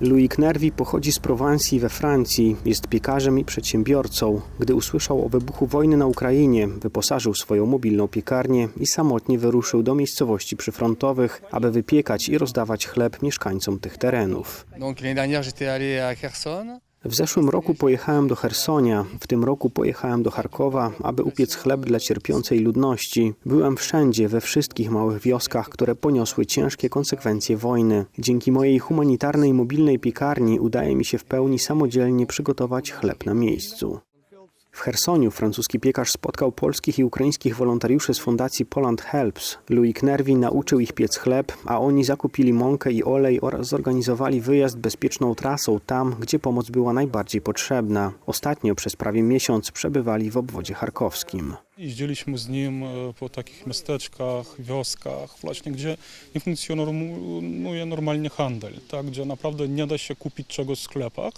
Louis Knervi pochodzi z Prowansji we Francji, jest piekarzem i przedsiębiorcą. Gdy usłyszał o wybuchu wojny na Ukrainie, wyposażył swoją mobilną piekarnię i samotnie wyruszył do miejscowości przyfrontowych, aby wypiekać i rozdawać chleb mieszkańcom tych terenów. W zeszłym roku pojechałem do Hersonia, w tym roku pojechałem do Charkowa, aby upiec chleb dla cierpiącej ludności. Byłem wszędzie, we wszystkich małych wioskach, które poniosły ciężkie konsekwencje wojny. Dzięki mojej humanitarnej mobilnej piekarni udaje mi się w pełni samodzielnie przygotować chleb na miejscu. W Chersoniu francuski piekarz spotkał polskich i ukraińskich wolontariuszy z fundacji Poland Helps. Louis Knervi nauczył ich piec chleb, a oni zakupili mąkę i olej oraz zorganizowali wyjazd bezpieczną trasą tam, gdzie pomoc była najbardziej potrzebna. Ostatnio przez prawie miesiąc przebywali w obwodzie charkowskim. Jeździliśmy z nim e, po takich miasteczkach, wioskach, właśnie gdzie nie funkcjonuje normalnie handel, tak? gdzie naprawdę nie da się kupić czegoś w sklepach,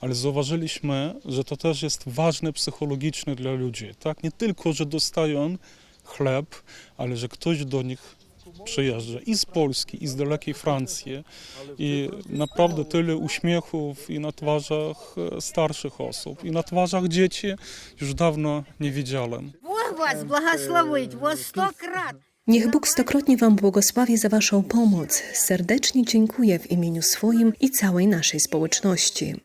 ale zauważyliśmy, że to też jest ważne psychologicznie dla ludzi. Tak? Nie tylko, że dostają chleb, ale że ktoś do nich przyjeżdża i z Polski, i z dalekiej Francji i naprawdę tyle uśmiechów i na twarzach e, starszych osób, i na twarzach dzieci już dawno nie widziałem. Бог вас благословить во сто крат. Niech Bóg stokrotnie Wam błogosławi za Waszą pomoc. Serdecznie dziękuję w imieniu swoim i całej naszej społeczności.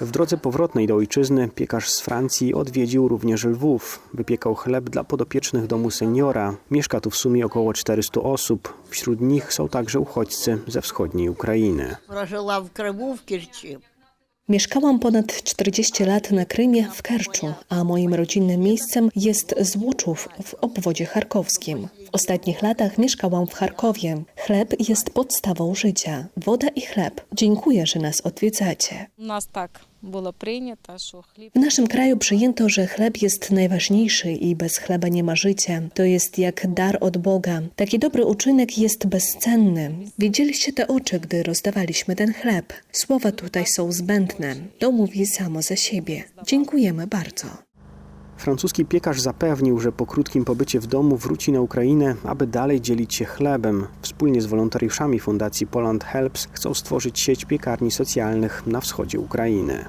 W drodze powrotnej do ojczyzny piekarz z Francji odwiedził również Lwów. Wypiekał chleb dla podopiecznych domu seniora. Mieszka tu w sumie około 400 osób. Wśród nich są także uchodźcy ze wschodniej Ukrainy. Прожила в Криму, в Керчи. Mieszkałam ponad 40 lat na Krymie w Kerczu, a moim rodzinnym miejscem jest Złoczów w obwodzie charkowskim. W ostatnich latach mieszkałam w Charkowie. Chleb jest podstawą życia. Woda i chleb. Dziękuję, że nas odwiedzacie. Nas tak było przyjęte, że chleb... W naszym kraju przyjęto, że chleb jest najważniejszy i bez chleba nie ma życia. To jest jak dar od Boga. Taki dobry uczynek jest bezcenny. Widzieliście te oczy, gdy rozdawaliśmy ten chleb. Słowa tutaj są zbędne. To mówi samo za siebie. Dziękujemy bardzo. Francuski piekarz zapewnił, że po krótkim pobycie w domu wróci na Ukrainę, aby dalej dzielić się chlebem. Wspólnie z wolontariuszami Fundacji Poland Helps chcą stworzyć sieć piekarni socjalnych na wschodzie Ukrainy.